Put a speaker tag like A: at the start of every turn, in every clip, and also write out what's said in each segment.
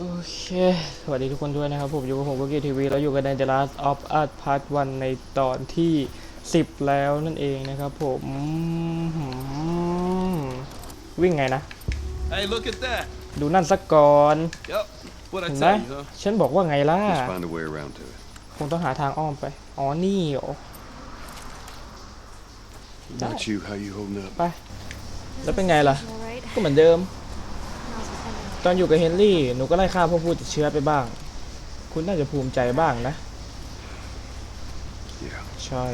A: โอเค สวัสดีทุกคนด้วยนะครับ ผมอยู่กับผมกุกี้ทีวีแล้วอยู่กันใน The Last of Us Part 1 ในตอนที่ 10 แล้วนั่นเองนะครับผมหืมวิ่งไงนะ
B: Hey, look at that.
A: ดูนั่นสักก่อน
B: Yup. What I
A: เห็นไหม
B: tell you, huh?
A: ฉันบอกว่าไงล่ะ
C: Just find a way around to it.
A: คงต้องหาทางอ้อมไป อ๋อ นี่เหรอ
C: How about you? How you holding up?
A: ไป แล้วเป็นไงล่ะ
D: All right.
A: ก็เหมือนเดิม
D: How's the family?
A: ตอนอยู่กับเฮนรี่หนูก็ไล่ฆ่าพวกผู้ติดเชื้อไปบ้าง คุณน่าจะภูมิใจบ้างนะ
C: Yeah.
A: ใช่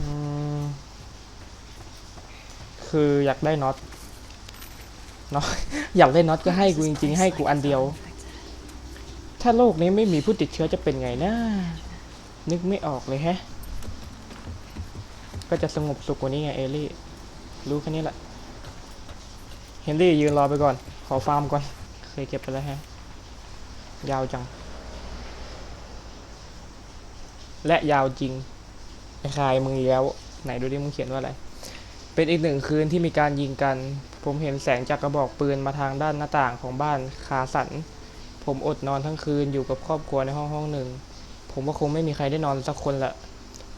A: อืมคืออยากได้น็อตน็อตอยากได้น็อตก็ให้กูจริงๆ ให้กูอันเดียว ถ้าโลกนี้ไม่มีผู้ติดเชื้อจะเป็นไงนะนึกไม่ออกเลยแฮะ ก็จะสงบสุขกว่านี้ไงเอลี่ รู้แค่นี้แหละ เฮนรี่ยืนรอไปก่อน ขอฟาร์มก่อน เคยเก็บไปแล้วฮะ ยาวจัง และยาวจริงไอ้คายมึงอีกแล้ว ไหนดูดิมึงเขียนว่าอะไร เป็นอีกหนึ่งคืนที่มีการยิงกัน ผมเห็นแสงจากกระบอกปืนมาทางด้านหน้าต่างของบ้านคาสัน ผมอดนอนทั้งคืนอยู่กับครอบครัวในห้องห้องหนึ่ง ผมว่าคงไม่มีใครได้นอนสักคนละ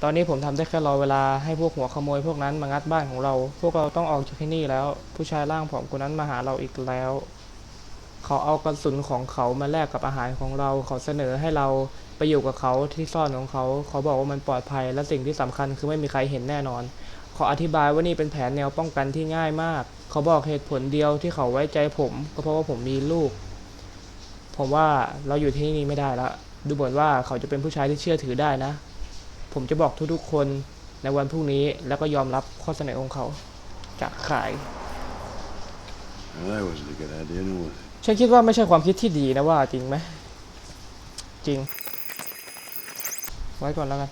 A: ตอนนี้ผมทำได้แค่รอเวลาให้พวกหัวขโมยพวกนั้นมางัดบ้านของเรา พวกเราต้องออกจากที่นี่แล้ว ผู้ชายร่างผอมคนนั้นมาหาเราอีกแล้ว เขาเอากระสุนของเขามาแลกกับอาหารของเรา เขาเสนอให้เราไปอยู่กับเขาที่ซ่อนของเขา เขาบอกว่ามันปลอดภัย และสิ่งที่สำคัญคือไม่มีใครเห็นแน่นอน เขาอธิบายว่านี่เป็นแผนแนวป้องกันที่ง่ายมาก เขาบอกเหตุผลเดียวที่เขาไว้ใจผม ก็เพราะว่าผมมีลูก ผมว่าเราอยู่ที่นี่ไม่ได้แล้วดูเหมือนว่าเขาจะเป็นผู้ชายที่เชื่อถือได้นะ ผมจะบอกทุกๆคนในวันพรุ่งนี้แล้วก็ยอมรับข้อเสนอของเขาจากขาย
C: Well, that wasn't a good idea, was it?
A: ฉันคิดว่าไม่ใช่ความคิดที่ดีนะว่าจริงไหมจริง ไว้ก่อนแล้วกัน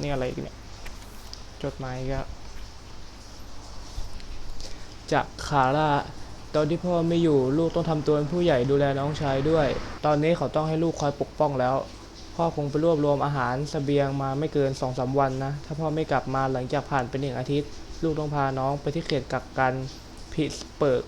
A: นี่อะไรอีกเนี่ย จดหมายก็จากคาร่าตอนที่พ่อไม่อยู่ลูกต้องทำตัวเป็นผู้ใหญ่ดูแลน้องชายด้วย ตอนนี้เขาต้องให้ลูกคอยปกป้องแล้ว พ่อคงไปรวบรวมอาหารเสบียงมาไม่เกินสองสามวันนะ ถ้าพ่อไม่กลับมาหลังจากผ่านไปหนึ่งอาทิตย์ ลูกต้องพาน้องไปที่เขตกักกันพิสเปิร์ก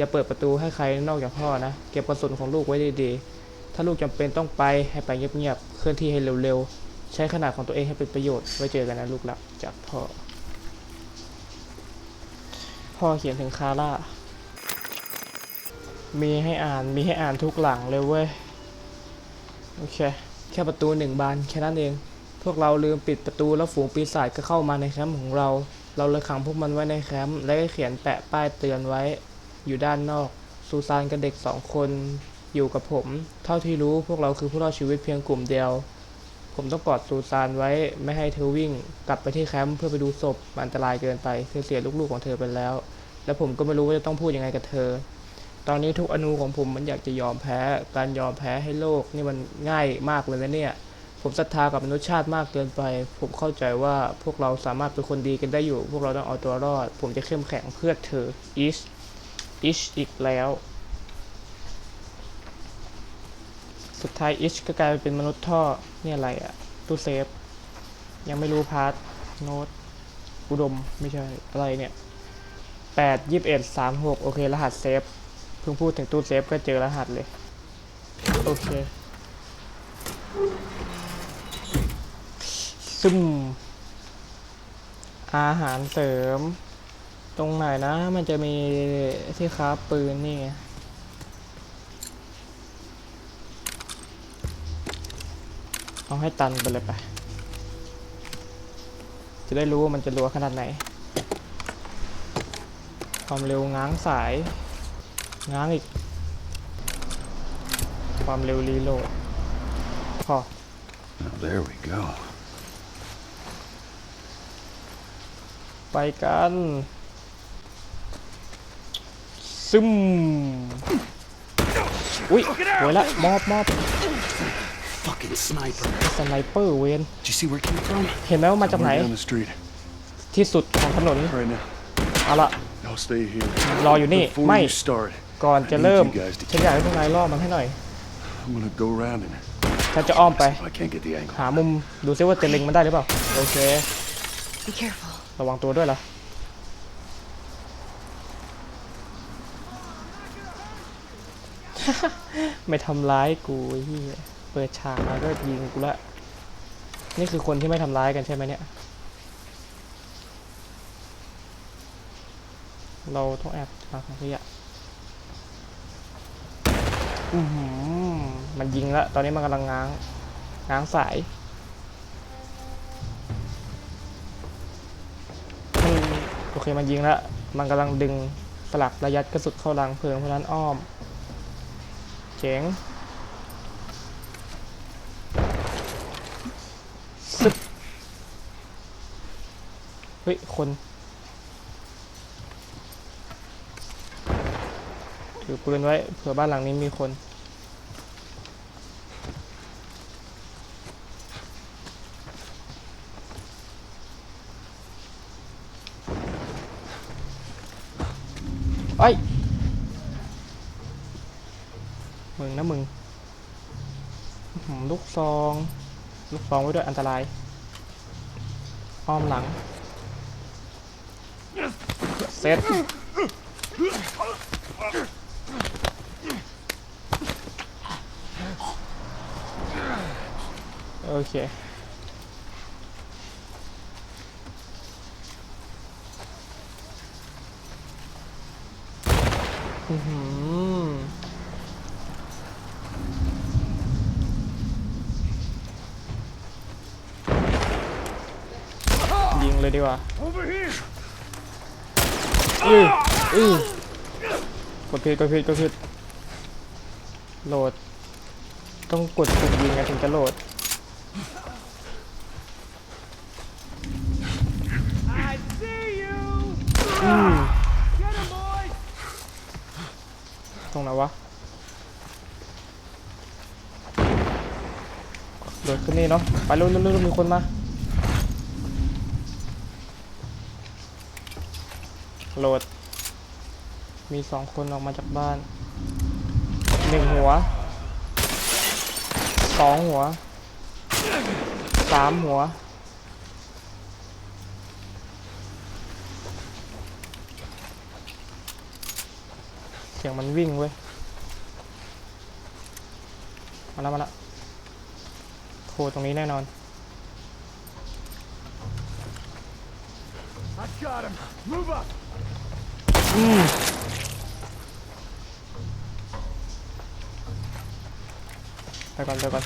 A: อย่าเปิดประตูให้ใครนอกจากพ่อนะ เก็บกระสุนของลูกไว้ดีๆ ถ้าลูกจำเป็นต้องไปให้ไปเงียบๆ เคลื่อนที่ให้เร็วๆ ใช้ขนาดของตัวเองให้เป็นประโยชน์ ไว้เจอกันนะลูกหลักจากพ่อ พ่อเขียนถึงคาร่า มีให้อ่าน มีให้อ่านทุกหลังเลยเว้ย โอเค แค่ประตูหนึ่งบานแค่นั้นเอง พวกเราลืมปิดประตูแล้วฝูงปีศาจก็เข้ามาในแคมป์ของเรา เราเลยขังพวกมันไว้ในแคมป์และก็เขียนแปะป้ายเตือนไว้ อยู่ด้านนอก ซูซานกับเด็กสองคนอยู่กับผม เท่าที่รู้พวกเราคือผู้รอดชีวิตเพียงกลุ่มเดียว ผมต้องกอดซูซานไว้ไม่ให้เธอวิ่ง กลับไปที่แคมป์เพื่อไปดูศพมันอันตรายเกินไปเธอเสียลูกๆของเธอไปแล้ว และผมก็ไม่รู้ว่าจะต้องพูดยังไงกับเธอ ตอนนี้ทุกอนูของผมมันอยากจะยอมแพ้ การยอมแพ้ให้โลกนี่มันง่ายมากเลยนะเนี่ย ผมศรัทธากับมนุษยชาติมากเกินไป ผมเข้าใจว่าพวกเราสามารถเป็นคนดีกันได้อยู่ พวกเราต้องเอาตัวรอด ผมจะเข้มแข็งเพื่อเธออิช อิชอีกแล้ว สุดท้ายอิชก็กลายเป็นมนุษย์ท่อ นี่อะไรอะตู้เซฟ ยังไม่รู้พาร์ทโน้ตอุดม ไม่ใช่ อะไรเนี่ยแปดยี่สิบเอ็ดสามหกโอเค รหัสเซฟ เพิ่งพูดถึงตู้เซฟก็เจอรหัสเลย โอเค ซึมอาหารเสริม ตรงไหนนะมันจะมีที่คราฟปืนนี่ไงเอาให้ตันไปเลยไป จะได้รู้ว่ามันจะรัวขนาดไหน ความเร็วง้างสาย ง้างอีก ความเร็วรีโหลดพอ
C: Now, there we go.
A: ไปกัน ซึมอุ้ยโวยละมอบมอบ
C: Fucking sniper.
A: สไนเปอร์เวน
C: Did you see where it came from?
A: เห็นไหมว่ามาจากไหน
C: Somewhere down the street.
A: ที่สุดของถนน
C: Right now.
A: เอาละ
C: I'll stay here.
A: รออยู่นี่
C: Before
A: ไม่
C: you start,
A: ก่อนจะเริ่ม
C: I need you guys to
A: ฉันอยากให้พวกนายล่อมันให้หน่อย
C: I'm gonna go around and
A: ฉันจะอ้อมไป
C: see if I can't get the angle.
A: หามุมดูซิว่าจะเล็งมันได้หรือเปล่า โอเค
D: Be careful.
A: ระวังตัวด้วยล่ะ ไม่ทำร้ายกูเหี้ยเปิดฉากมาก็ยิงกูละ นี่คือคนที่ไม่ทำร้ายกันใช่ไหมเนี่ย เราต้องแอบมาของขยะอือหือมันยิงละตอนนี้มันกำลังง้าง ง้างสายโอเคมันยิงละมันกำลังดึงสลักระยัดกระสุนเข้ารังเพลิงเพราะนั้นอ้อม เจ๋งซึบเฮ้ย คน ถือปืนไว้ เผื่อบ้านหลังนี้มีคน ไอ้ยมึ งนะมึงลูกซอง ลูกซองไว้ด้วยอันตรายอ้อมหลังเซตโอเคอือหือยิง เลยดีกว่า
C: Over here!
A: อืออือกดผิดกดผิดกดผิดโหลด ต้องกดปุ่มยิงไงถึงจะโหลด
B: I see you.
A: อืม
B: Get him, boy.
A: ตรงไหนวะ โดดขึ้นนี่เนาะ ไปเร็วเร็วเร็วมีคนมา โหลด มีสองคนออกมาจากบ้านหนึ่งหัวสองหัวสามหัว เสียงมันวิ่งเว้ย มาแล้วมาแล้วโทรตรงนี้แน่นอน
C: I got him! Move up!
A: อืมไปก่อนไปก่อน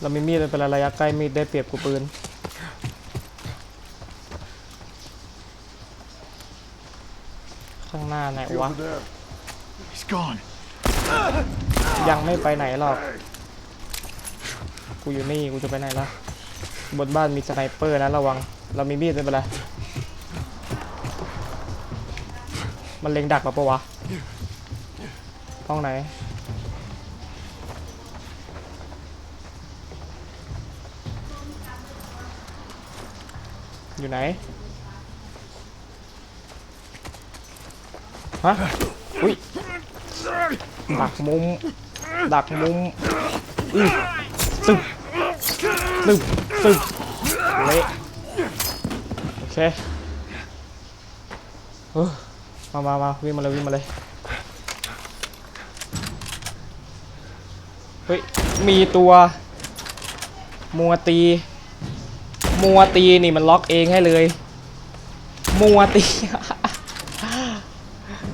A: เรามีมีดเป็นระยะใกล้มีดได้เปรียบกูปืนข้างหน้าไหนวะ
C: Over there. He's gone.
A: ยังไม่ไปไหนหรอก กูอยู่นี่กูจะไปไหนละบนบ้านมีสไนเปอร์นะระวัง เรามีมีดไม่เป็นไรมันเล็งดักเราปะวะห้องไหนอยู่ไหน ฮะ อุ้ย ดักมุม ดักมุม อื้อตึบ ตึบตึบเละโอเคเออมามามาวิ่งมาเลยวิ่งมาเลยเฮ้ยมีตัวมัวตี มัวตีนี่มันล็อกเองให้เลย มัวตี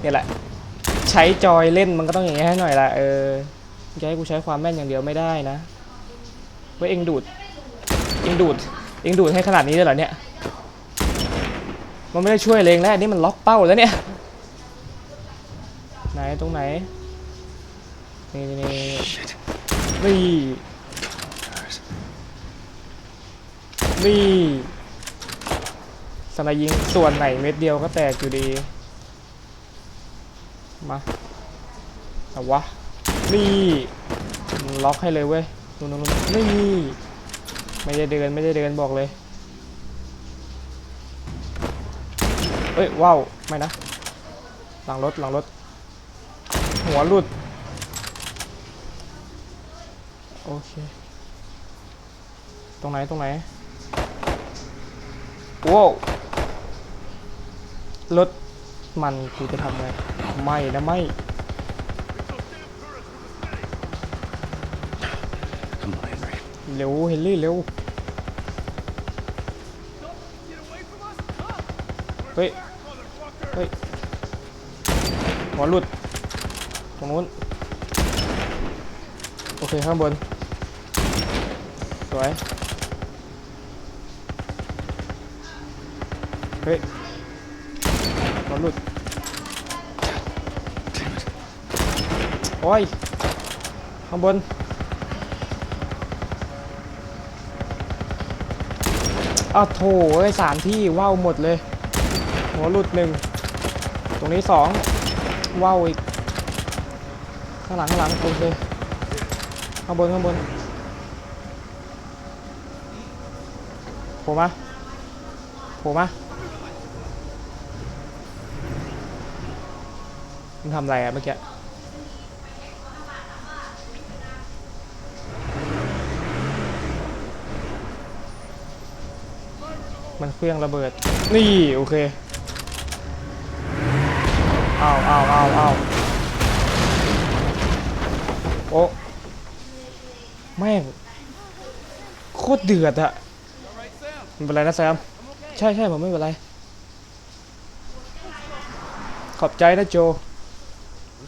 A: เนี่ยแหละ ใช้จอยเล่นมันก็ต้องอย่างนี้ให้หน่อยละเออจะให้กูใช้ความแม่นอย่างเดียวไม่ได้นะเว้ยเองดูด เองดูดเองดูดให้ขนาดนี้เลยเหรอเนี่ย มันไม่ได้ช่วยเลงแล้วอันนี่มันล็อกเป้าแล้วเนี่ย ไหนตรงไหน นี่นี่นี่นี่สนายยิงส่วนไหนเม็ดเดียวก็แตกอยู่ดี มาเอาวะ นี่ ล็อกให้เลยเว้ยนู่นนู่นนู่นนี่ ไม่ได้เดินไม่ได้เดินบอกเลยเอ้ยว้าวไม่นะ หลังรถหลังรถ หัวหลุด โอเค ตรงไหนตรงไหนว้าวรถมันกูจะทำไงไม่นะไม่
C: Come on, Henry.
A: เร็วเฮนรี่เร็ว เฮ้ย เฮ้ยหัวหลุด ตรงนู้น โอเค ข้างบน สวย เฮ้ยหัวหลุด โอ้ย ข้างบน อ้าวโถเอ้ยสามที่ว่าวหมดเลย หัวหลุดหนึ่งตรงนี้สองว่าวอีก ข้างหลังข้างหลังโอเคข้างบนข้างบนโผล่มาโผล่มามันทำอะไรอะเมื่อกี้ มันเครื่องระเบิด นี่โอเคอ้าวอ้าวอ้าวอ้าวโอ้แม่งโคตรเดือดอะ
B: All right, Sam.
A: ไม่เป็นไรนะแซม ใช่ใช่ผมไม่เป็นไร ขอบใจนะโจ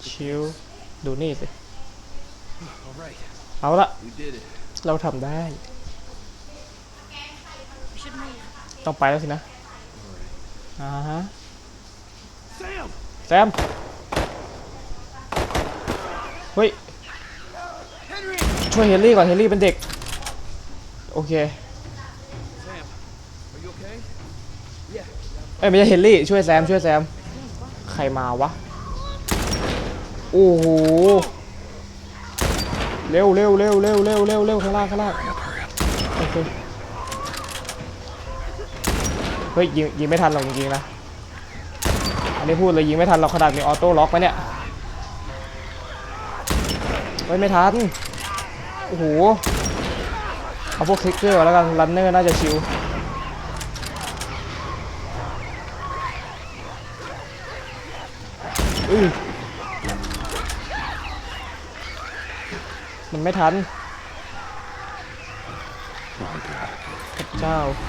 A: ชิวดูนี่สิ เอาละ เราทำได้ ต้องไปแล้วสินะอ่าฮะ
B: Sam!
A: แซมเฮ้ย
B: Henry!
A: ช่วยเฮนรี่ก่อนเฮนรี่เป็นเด็ก โอเค
B: Sam, are you okay?
A: เอ้ยไม่ใช่เฮนรี่ช่วยแซมช่วยแซมใครมาวะโอ้โหเร็วเร็วเร็วเร็วเร็วเร็วเร็วข้างล่างข้างล่าง
C: Hurry up, hurry up.
A: โอเค เฮ้ยยิงยิงไม่ทันหรอกจริงๆนะ อันนี้พูดเลยยิงไม่ทันหรอกขนาดมีออโต้ล็อกไหมเนี่ยเฮ้ยไม่ทัน โอ้โห เอาพวกคลิกเกอร์แล้วกันรันเนอร์น่าจะชิวอือมันไม่ทันพระเจ้า โอ้โ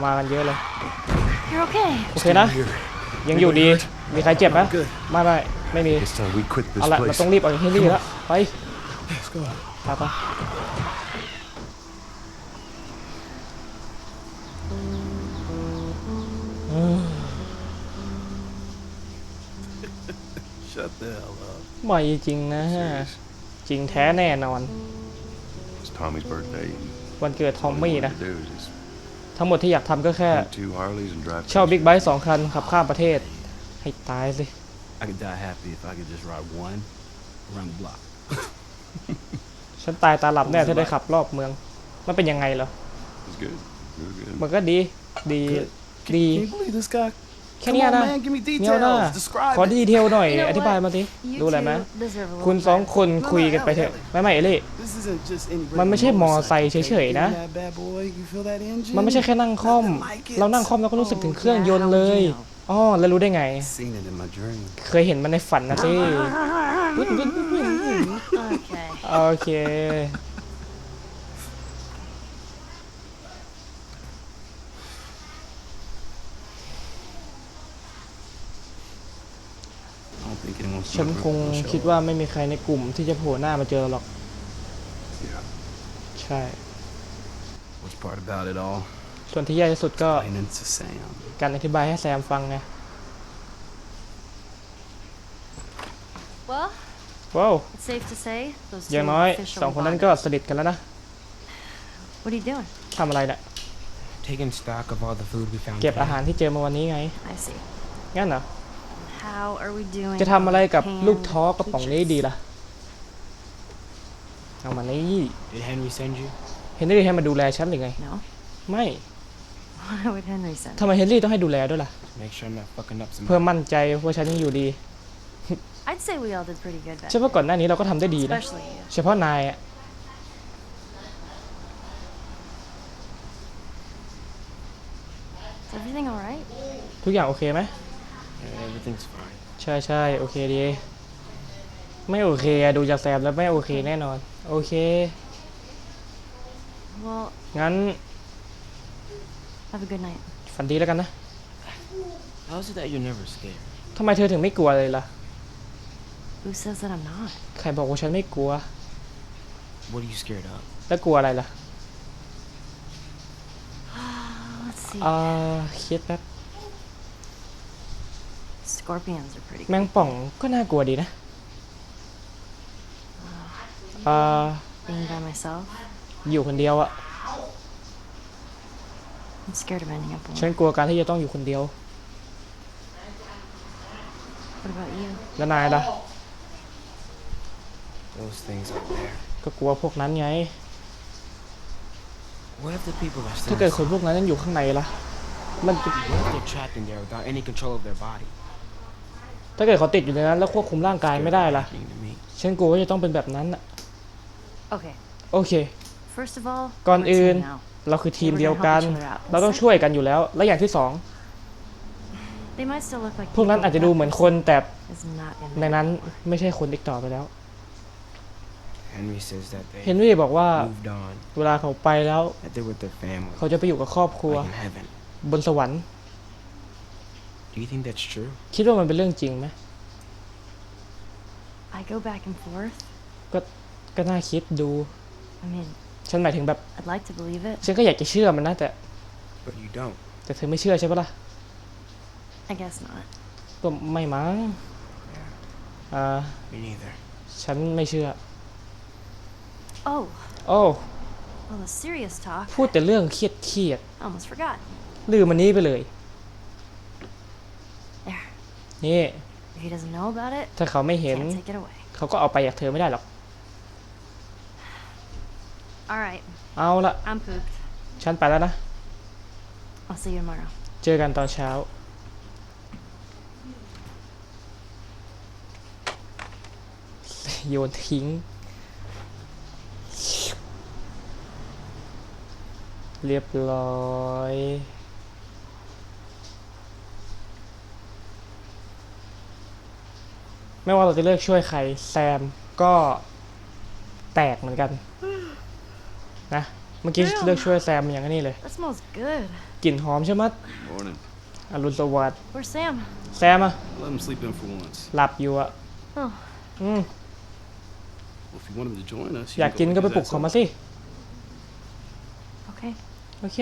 A: หมากันเยอะเลย
D: You're okay.
A: โอเคนะ ยังอยู่ดี มีใครเจ็บไหมไม่ไม่ไม่มี
C: It's time we quit this
A: เอาละเรา
C: place.
A: ต้องรีบออกจากที่นี่แล้ว ไป
C: Let's go.
A: ไปไป
C: Shut the hell up.
A: ไม่จริงนะ
C: Serious.
A: จริงแท้แน่นอน
C: It's Tommy's birthday.
A: วันเกิดทอม
C: All we
A: มี่
C: want
A: นะ
C: to do is just
A: ทั้งหมดที่อยากทำก็แค่
C: rent two Harleys and drive.
A: เช่า
C: trucks.
A: บิ๊กไบค์สองคันขับข้ามประเทศ ให้ตายสิ
E: I could die happy if I could just ride one around the block.
A: ฉันตายตาหลับแน่ถ้าได้ขับรอบเมือง มันเป็นยังไงเหรอ
C: It's good. Real good.
A: มันก็ดี ดี
E: Can,
A: ดี
E: can you believe this guy?
A: แค่
E: Come
A: เนี้ย
E: on,
A: นะ
E: man, give me
A: เนี้ยนะ
E: details. Describe
A: ขอ
E: it.
A: ดีเทลหน่อย
D: You know
A: อธิบาย
D: what?
A: มาสิ
D: You
A: รู้อะไรไหม
D: two deserve a little
A: คุณสอง
D: better.
A: คนคุยกันไปเถอะ ไม่ไม่เอลี่
E: This isn't just any
A: มันไม่ใช่
E: regular
A: มอไซค์
E: motorcycle,
A: เฉย
E: okay?
A: ๆนะ
E: That bad boy, you feel that engine?
A: มันไม่ใช่แค่นั่งคล่อม
E: Nothing like it.
A: เรานั่งคล่อมเราก็รู้สึกถึงเครื่องยนต์
D: Oh,
A: เล
D: yeah,
A: ย
D: how would you
A: อ๋อแล้วรู้ได้ไง
E: Seen it in my dream.
A: เคยเห็นมันในฝันนะสิ
D: Okay.
A: โอเค
E: I don't think anyone's
A: ฉันคงคิดว่าไม่มีใครในกลุ่มที่จะโผล่หน้ามาเจอหรอก
C: Yeah.
A: ใช่
E: What's part about it all?
A: ส่วนที่แย่ที่สุดก็
E: Explaining to Sam.
A: การอธิบายให้แซมฟังไง
D: Well,
A: ว้าว
D: it's safe to say those
A: อย่าง
D: two
A: น้อย
D: official
A: สองคนนั้นก็
D: bonders.
A: สนิทกันแล้วนะ
D: What are you doing?
A: ทำอะไรเนี่ย
F: Taking stock of all the food we found.
A: เก็บ
F: today.
A: อาหารที่เจอมาวันนี้ไง
D: I see.
A: งั้นเหรอ จะทำอะไรกับลูกท้อกระป๋องนี้ดีล่ะ เอามานี่
F: เฮนรี่ส่งคุณ
A: เฮนรี่ให้มาดูแลฉันหรือไง
D: No.
A: ไม่ทำไมเฮนรี่ต้องให้ดูแลด้วยล่ะเพื่อมั่นใจว่าฉันยังอยู่ดี
D: I'd
A: เชื่อว่าก่อนหน้านี้เราก็ทำได้ดีนะเฉพาะนายอะทุกอย่างโอเคไหม
F: everything's fine.
A: ใช่ใช่โอเคดี ไม่โอเคอะดูจากแซมแล้วไม่โอเคแน่นอน โอเค
D: Well,
A: งั้น
D: have a good night.
A: ฝันดีแล้วกันนะ
F: How is it that you're never scared?
A: ทำไมเธอถึงไม่กลัวเลยล่ะ
D: Who says that I'm not?
A: ใครบอกว่าฉันไม่กลัว
F: What are you scared of?
A: แล้วกลัวอะไรล่ะ
D: Let's see.
A: อ่าคิดแป๊บ
D: Scorpions are pretty
A: แมงป่องก็น่ากลัวดีนะอ่า
D: Being by myself,
A: อยู่คนเดียวอะ
D: I'm scared of ending up
A: ฉัน
D: alone.
A: กลัวการที่จะต้องอยู่คนเดียว
D: What about you?
A: แล้วนายล่ะ
F: Those things up there.
A: ก็กลัวพวกนั้นไง
F: What if the people are
A: ถ้า
F: still
A: เกิดคนพวกนั้นยังอยู่ข้างในล่ะ มันจะ
F: What if they're trapped in there without any control of their body?
A: ถ้าเกิดเขาติดอยู่ในนั้นแล้วควบคุมร่างกายไม่ได้ล่ะ
F: Happening to me.
A: ฉันกลัวว่าจะต้องเป็นแบบนั้นอะ
D: Okay.
A: โอเค
D: First of all,
A: ก่อน
D: we're a
A: อื่น
D: team now.
A: เราคือทีมเดียวกัน เราต้องช่วยกันอยู่แล้ว และอย่างที่สอง
D: They might still look like
A: พวกนั้น
D: people,
A: อาจจะ
D: but
A: ดูเหมือนคน แต่
D: is not in
A: ใน
D: there.
A: นั้นไม่ใช่คนอีกต่อไปแล้ว
F: Henry says that they
A: เฮนรี่บอกว่า
F: moved on,
A: เวลาเขาไปแล้ว
F: that they're with their family,
A: เขาจะไปอยู่กับครอบครัว
F: like in heaven.
A: บนสวรรค์
F: Do you think that's true?
A: คิดว่ามันเป็นเรื่องจริงไหม
D: I go back and forth.
A: ก็น่าคิดดู
D: I mean,
A: ฉันหมายถึงแบบ
D: I'd like to believe it.
A: ฉันก็อยากจะเชื่อมันนะแต่
F: But you don't.
A: แต่เธอไม่เชื่อใช่ปะล่ะ
D: I guess not.
A: ก็ไม่มั้งอ่า
F: Me neither.
A: ฉันไม่เชื่อ
D: Oh,
A: โอ้
D: well, the serious talk.
A: พูดแต่เรื่องเครียดเครียด
D: I almost forgot.
A: ๆลืมมันนี้ไปเลย
D: There.
A: นี่
D: If he doesn't know about it,
A: ถ้าเขาไม่เห็น
D: can't take it away.
A: เขาก็เอาไปจากเธอไม่ได้หรอก
D: All right,
A: เอาละ
D: I'm pooped.
A: ฉันไปแล้วนะ
D: I'll see you tomorrow.
A: เจอกันตอนเช้า โยนทิ้ง เรียบร้อย ไม่ว่าเราจะเลือกช่วยใครแซมก็แตกเหมือนกัน นะ เมื่อกี้เลือกช่วยแซมอย่างนี้เลย
D: That smells good.
A: กลิ่นหอมใช่ไหมะ
C: Morning.
A: อรุณสวัสดิ์
D: Where's Sam?
A: แซมอะ
E: Let him sleep in for once.
A: หลับอยู่อะ
D: Oh,
A: อืม
E: Well, if you want him to join us,
A: อยากกินก็ไปปลุกเขามาสิ
D: okay.
A: โอเค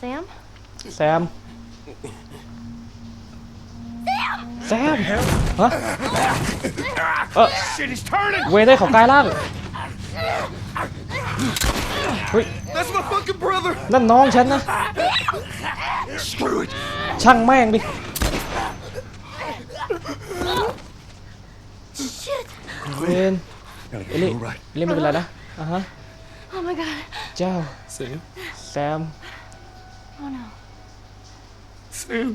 D: Sam?
A: แซม แซมฮะเออ
B: Shit, he's turning!
A: เวได้ของกายร่างเฮ้ย
B: That's my fucking brother!
A: นั่นน้องฉันนะ
B: Screw it!
A: ช่างแม่งดิ เวน
C: Gotta get
A: Ellie.
C: you right.
A: เล่นไม่เป็นไรนะอะฮะ
D: Oh my god.
A: เจ้า
E: Sam.
A: แซม
D: Oh no.
E: Sam.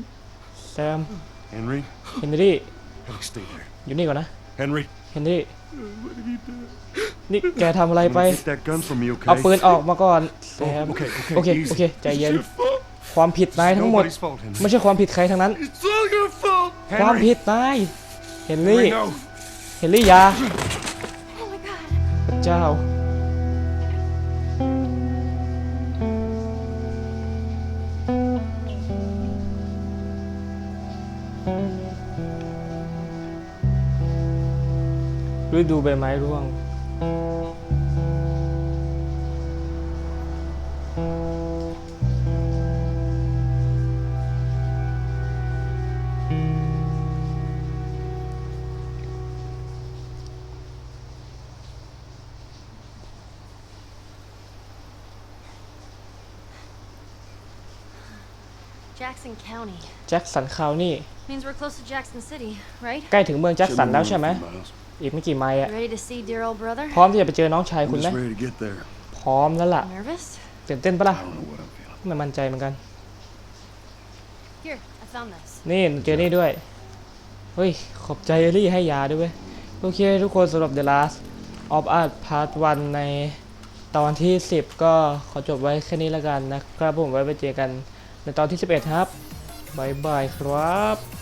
A: แซม
C: Henry,
A: เฮนรี่
C: Henry, stay there.
A: อยู่นี่ก่อนนะ
C: Henry,
A: เฮนรี่ นี่แกทำอะไร
C: I'm
A: ไป
C: gonna get that gun from me, okay?
A: เอาปืนออกมาก่อนแซม
C: โอเคโอเค
A: โอเค
C: easy
A: โอเค ใจเย็นความผิดนายทั้งหมด
C: Nobody's fault, Henry.
A: ไม่ใช่ความผิดใครทั้งนั้น
B: It's all your fault!
A: ความผิดนาย เฮนรี่
C: Henry, no.
A: เฮนรี่อยา
D: Oh my god.
A: พระเจ้า ฤดูใบไม้ร่วง
D: Jackson County.
A: แจ็คสันคาวนี่
D: Means we're close to Jackson City, right?
A: ใกล้ถึงเมืองแจ็คสัน
C: Shouldn't
A: แล้ว
C: be
A: ใช่ไหม
C: more than a few miles.
A: อีกไม่กี่ไมล์อะ พร้อมที่จะไปเจอน้องชายคุณไหมพร้อมแล้วล่ะตื่นเต้นปะล่ะไม่มั่นใจเหมือนกัน นี่เจอนี่ด้วย เฮ้ย ขอบใจเอลี่ให้ยาด้วยยโอเคทุกคนสำหรับ The Last of Us Part 1 ในตอนที่ 10 ก็ขอจบไว้แค่นี้แล้วกันนะครับผมไว้ไปเจอกันในตอนที่ 11 ครับบายบายครับ